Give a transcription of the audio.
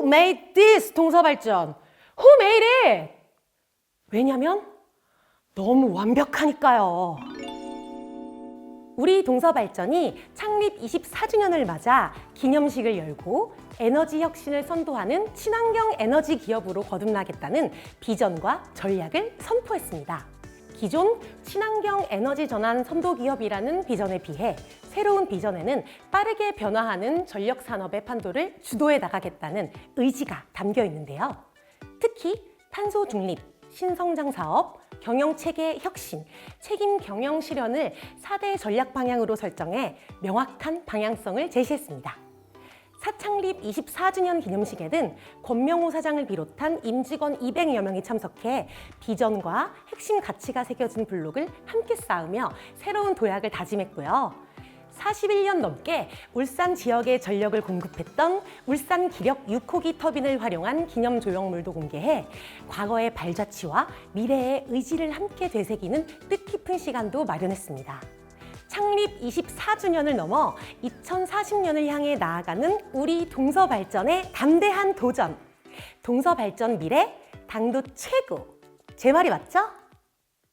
Who made this 동서발전? Who made it? 왜냐면 너무 완벽하니까요. 우리 동서 발전이 창립 24주년을 맞아 기념식을 열고 에너지 혁신을 선도하는 친환경 에너지 기업으로 거듭나겠다는 비전과 전략을 선포했습니다. 기존 친환경 에너지 전환 선도 기업이라는 비전에 비해 새로운 비전에는 빠르게 변화하는 전력 산업의 판도를 주도해 나가겠다는 의지가 담겨 있는데요. 특히 탄소 중립, 신성장 사업, 경영 체계 혁신, 책임 경영 실현을 4대 전략 방향으로 설정해 명확한 방향성을 제시했습니다. 사창립 24주년 기념식에는 권명호 사장을 비롯한 임직원 200여 명이 참석해 비전과 핵심 가치가 새겨진 블록을 함께 쌓으며 새로운 도약을 다짐했고요. 41년 넘게 울산 지역에 전력을 공급했던 울산 기력 6호기 터빈을 활용한 기념 조형물도 공개해 과거의 발자취와 미래의 의지를 함께 되새기는 뜻깊은 시간도 마련했습니다. 창립 24주년을 넘어 2040년을 향해 나아가는 우리 동서 발전의 담대한 도전. 동서 발전 미래, 당도 최고. 제 말이 맞죠?